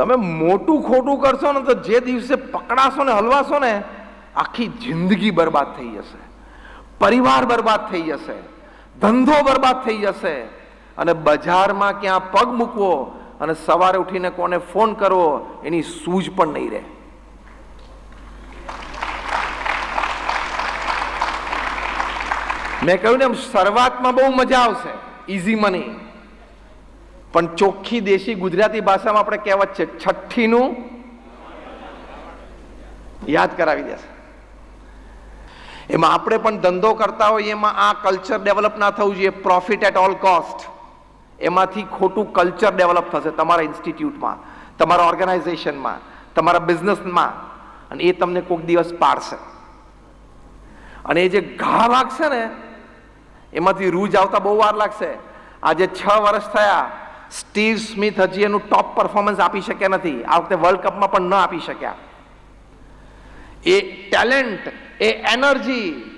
તમે મોટું ખોટું કરશો ને તો જે દિવસે પકડાશો ને હલવાશો ને, આખી જિંદગી બરબાદ થઈ જશે. પરિવાર બરબાદ થઈ જશે. ધંધો બરબાદ થઈ જશે. અને બજારમાં ક્યાં પગ મૂકવો અને સવારે ઉઠીને કોને ફોન કરવો, એની સૂઝ પણ નહીં રહે. મેં કહ્યું ને, એમ શરૂઆતમાં બહુ મજા આવશે. ઇઝી મની પણ ચોખ્ખી દેશી ગુજરાતી ભાષામાં આપણે કહેવત છે, છઠ્ઠીનું યાદ કરાવી દેશે. એમાં આપણે પણ ધંધો કરતા હોઈએ, એમાં આ કલ્ચર ડેવલપ ના થવું જોઈએ પ્રોફિટ એટ ઓલ કોસ્ટ એમાંથી ખોટું કલ્ચર ડેવલપ થશે તમારા ઇન્સ્ટિટ્યૂટમાં તમારા ઓર્ગેનાઇઝેશનમાં તમારા બિઝનેસમાં અને એ તમને કોઈક દિવસ પાડશે. અને એ જે ઘા લાગશે ને, એમાંથી રૂજ આવતા બહુ વાર લાગશે. આજે છ વર્ષ થયા સ્ટીવ સ્મિથ હજી એનું ટોપ પરફોર્મન્સ આપી શક્યા નથી. આ વખતે વર્લ્ડ કપમાં પણ ન આપી શક્યા. એ ટેલેન્ટ એ એનર્જી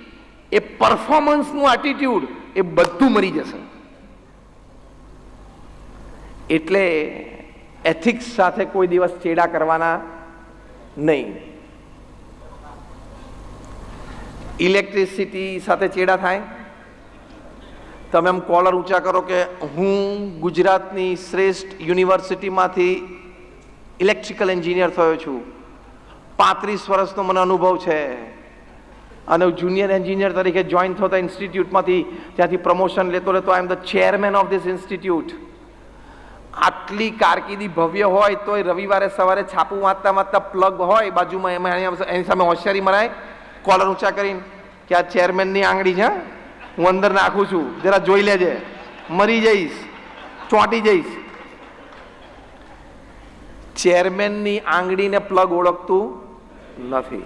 એ પરફોર્મન્સનું એટીટ્યુડ એ બધું મરી જશે. એટલે એથિક્સ સાથે કોઈ દિવસ ચેડા કરવાના નહીં. ઇલેક્ટ્રિસિટી સાથે ચેડા થાય. તમે એમ કોલર ઊંચા કરો કે હું ગુજરાતની શ્રેષ્ઠ યુનિવર્સિટીમાંથી ઇલેક્ટ્રિકલ એન્જિનિયર થયો છું. પાંત્રીસ વર્ષનો મને અનુભવ છે. અને જુનિયર એન્જિનિયર તરીકે જોઈન થતા ઇન્સ્ટિટ્યૂટમાંથી ત્યાંથી પ્રમોશન લેતો લેતો I am the chairman of this institute આટલી કારકિર્દી ભવ્ય હોય તોય રવિવારે સવારે છાપું વાંચતા વાંચતા પ્લગ હોય, બાજુમાં એમાં એની સામે હોશિયારી મરાય. કોલર ઊંચા કરીને, કે આ ચેરમેનની આંગળી છે હું અંદર નાખું છું. જરા જોઈ લેજે. મરી જઈશ. ચોંટી જઈશ. ચેરમેનની આંગળીને પ્લગ ઓળખતું નથી.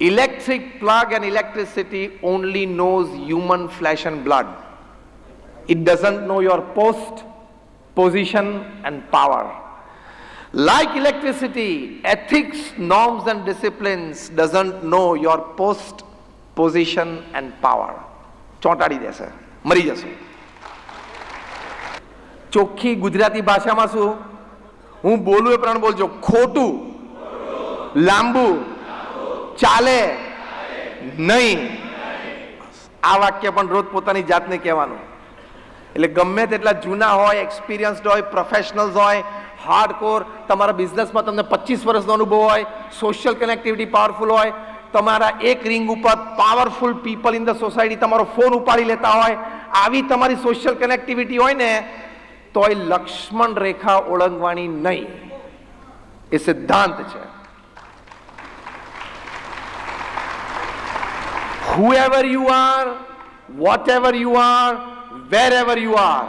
Electric plug and electricity only knows human flesh and blood it doesn't know your post position and power Like electricity, ethics, norms and disciplines doesn't know your post, position and power. ચોંટાડી દેશે. મરી જશે. ચોખ્ખી ગુજરાતી ભાષામાં શું? હું બોલું એ પ્રમાણે બોલજો. ખોટું. લાંબુ. ચાલે. નહીં. આ વાક્ય પણ રોજ પોતાની જાતને કહેવાનું. એટલે ગમે તેટલા જૂના હોય એક્સપિરિયન્સડ હોય પ્રોફેશનલ્સ હોય હાર્ડ કોર તમારા બિઝનેસમાં તમને પચીસ વર્ષનો અનુભવ હોય સોશિયલ કનેક્ટિવિટી પાવરફુલ હોય તમારા એક રિંગ ઉપર powerful people in the society તમારો ફોન ઉપાડી લેતા હોય આવી તમારી સોશિયલ કનેક્ટિવિટી હોય ને તોય લક્ષ્મણ રેખા ઓળંગવાની નહીં એ સિદ્ધાંત છે whoever you are, whatever you are, wherever you are,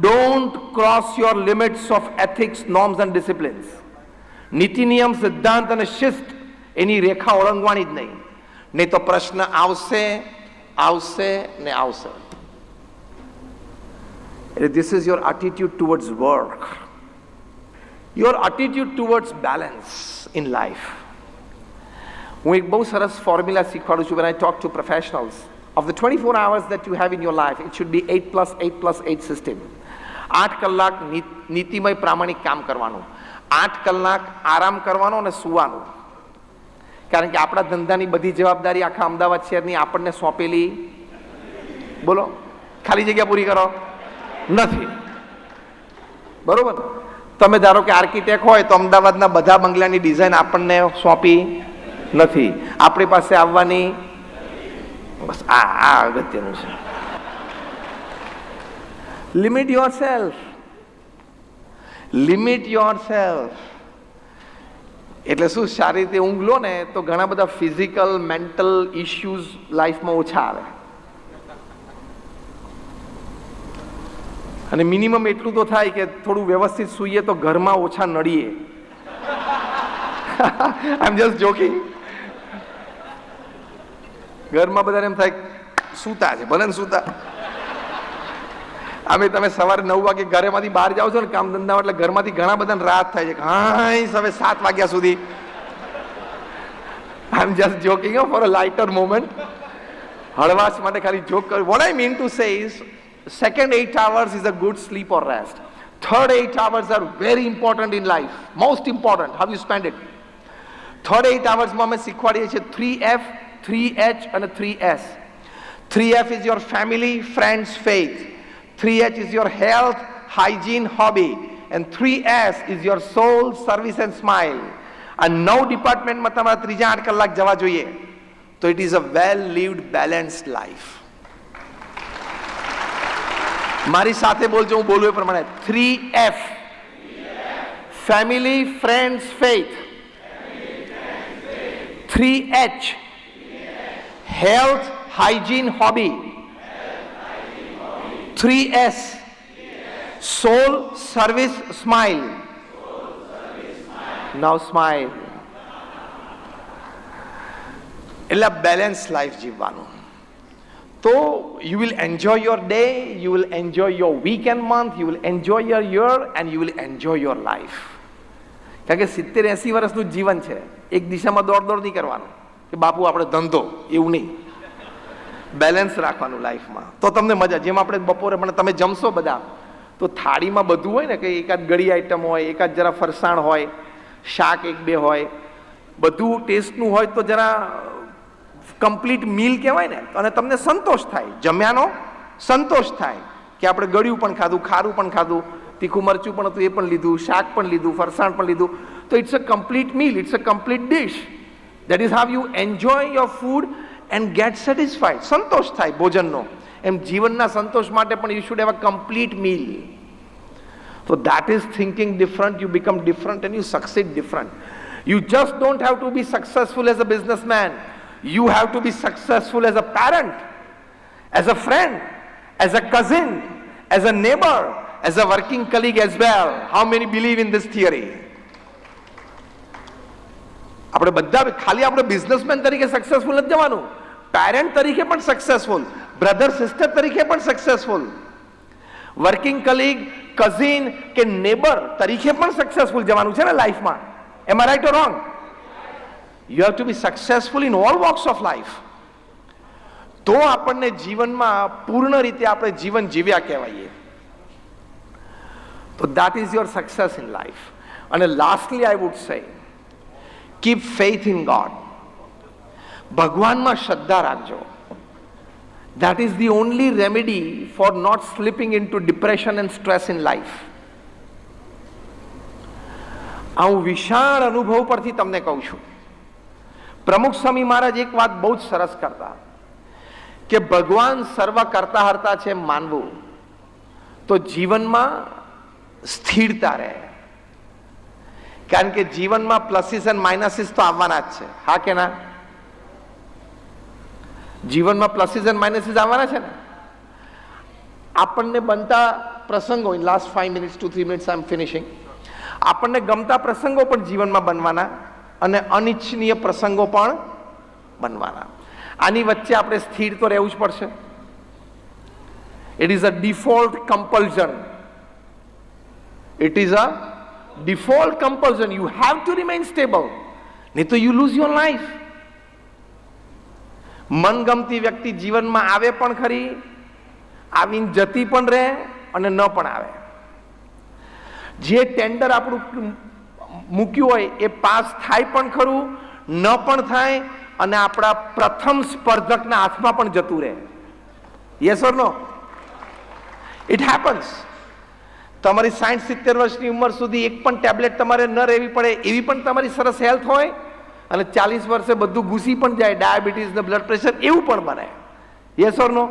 don't cross your limits of ethics, norms and disciplines. નીતિ નિયમ સિદ્ધાંત અને શિસ્ત એની રેખા ઓળંગવાની જ નહીં નહીં તો પ્રશ્ન આવશે આવશે ને આવશે એટલે this is your attitude towards work your attitude towards balance in life હું એક બહુ સરસ ફોર્મ્યુલા શીખવાડું છું when I talk to professionals of the 24 hours that you have in your life it should be 8 plus 8 plus 8 system આઠ કલાક નીતિમય પ્રામાણિક કામ કરવાનું આઠ કલાક આરામ કરવાનો અને સુવાનું કારણ કે આપણા ધંધાની બધી જવાબદારી આખા અમદાવાદ શહેરની આપણને સોંપેલી. બોલો? ખાલી જગ્યા પૂરી કરો? નથી. બરોબર? તમે ધારો કે આર્કિટેક્ટ હોય તો અમદાવાદના બધા બંગલાની ડિઝાઇન આપણને સોંપી નથી. આપણી પાસે આવવાની બસ આ આ અગત્યનું છે. Limit yourself limit yourself એટલે શું, સારી રીતે ઊંઘ લો ને તો ઘણા બધા ફિઝિકલ મેન્ટલ ઇશ્યુઝ લાઈફમાં ઓછા આવે. અને મિનિમમ એટલું તો થાય કે થોડું વ્યવસ્થિત સૂઈએ તો ઘરમાં ઓછા નડીએ આઈ એમ જસ્ટ જોકિંગ ઘરમાં બધાને એમ થાય સૂતા છે, ભલે સૂતા. અમે તમે સવારે નવ વાગે ઘરેમાંથી બહાર જાઓ છો ને કામ ધંધા એટલે ઘરમાંથી ઘણા બધાને રાત થાય છે હા હવે સાત વાગ્યા સુધી. I am just joking for a lighter moment હળવાશ માટે ખાલી જોક કર. What I mean to say is second eight hours is a good sleep or rest third eight hours are very important in life most important how you spend it third eight આવર્સમાં અમે શીખવાડીએ છીએ three F three H અને three S three F is your family friends faith three H is your health hygiene hobby and three S is your soul service and smile આ નવ ડિપાર્ટમેન્ટમાં તમારા ત્રીજા આઠ કલાક જવા જોઈએ તો it is a well lived balanced life મારી સાથે બોલજો હું બોલું એ પ્રમાણે three F family friends faith three H health hygiene hobby three S soul service smile now smile એટલે બેલેન્સ લાઈફ જીવવાનું. તો you will enjoy your day you will enjoy your week and month you will enjoy your year and you will enjoy your life કારણ કે સિત્તેર એંસી વર્ષનું જીવન છે. એક દિશામાં દોડ દોડ નહીં કરવાનું. કે બાપુ, આપણે ધંધો. એવું નહીં. બેલેન્સ રાખવાનું લાઈફમાં તો તમને મજા, જેમ આપણે બપોરે પણ તમે જમશો બધા, તો થાળીમાં બધું હોય ને, કે એકાદ ગળી આઈટમ હોય, એકાદ જરા ફરસાણ હોય, શાક એક બે હોય, બધું ટેસ્ટનું હોય તો જરા કમ્પ્લીટ મીલ કહેવાય ને, અને તમને સંતોષ થાય. જમ્યાનો સંતોષ થાય કે આપણે ગળ્યું પણ ખાધું, ખારું પણ ખાધું, તીખું મરચું પણ હતું, એ પણ લીધું, શાક પણ લીધું, ફરસાણ પણ લીધું. તો it's a complete meal it's a complete dish that is how you enjoy your food and get satisfied સંતોષ થાય ભોજનનો એમ જીવનના સંતોષ માટે પણ you should have a complete meal So that is thinking different, you become different and you succeed different. You just don't have to be successful as a businessman. You have to be successful as a parent, as a friend, as a cousin, as a neighbor, as a working colleague as well. How many believe in this theory? આપણે બધા ખાલી આપણે businessman તરીકે successful જ જવાનું. Parent તરીકે પણ successful brother sister તરીકે પણ સક્સેસફુલ વર્કિંગ કલીગ કઝિન કે નેબર તરીકે પણ સક્સેસફુલ જવાનું છે ને લાઈફમાં એમ are right wrong you have to be successful in all walks of life તો આપણને જીવનમાં પૂર્ણ રીતે આપણે જીવન જીવ્યા કહેવાઈએ. તો that is your success in life અને lastly I would say keep faith in God ભગવાનમાં શ્રદ્ધા રાખજો that is the only remedy for not slipping into depression and stress in life આ હું વિશાળ અનુભવ પરથી તમને કહું છું પ્રમુખ સ્વામી મહારાજ એક વાત બહુ જ સરસ કરતા કે ભગવાન સર્વ કરતા હરતા છે માનવું તો જીવનમાં સ્થિરતા રહે કારણ કે જીવનમાં પ્લસીસ એન્ડ માઇનસીસ તો આવવાના જ છે. હા કે ના? જીવનમાં પ્લસીસ એન્ડ માઇનસીસ આવવાના છે ને? આપણને બનતા પ્રસંગો in last five minutes two three minutes I am finishing આપણને ગમતા પ્રસંગો પણ જીવનમાં બનવાના અને અનિચ્છનીય પ્રસંગો પણ બનવાના. આની વચ્ચે આપણે સ્થિર તો રહેવું જ પડશે. It is a default compulsion it is a default compulsion. You have to remain stable નહીં તો યુ લૂઝ યોર લાઈફ મનગમતી વ્યક્તિ જીવનમાં આવે પણ ખરી, આવીને જતી પણ રહે અને ન પણ આવે. જે ટેન્ડર આપણું મૂક્યું હોય એ પાસ થાય પણ ખરું, ન પણ થાય અને આપણા પ્રથમ સ્પર્ધકના હાથમાં પણ જતું રહે. Yes or no it happens તમારી સાઠ સિત્તેર વર્ષની ઉંમર સુધી એક પણ ટેબ્લેટ તમારે ન રહેવી પડે એવી પણ તમારી સરસ હેલ્થ હોય અને ચાલીસ વર્ષે બધું ઘૂસી પણ જાય ડાયાબિટીસ ને બ્લડ પ્રેશર એવું પણ બને. Yes or no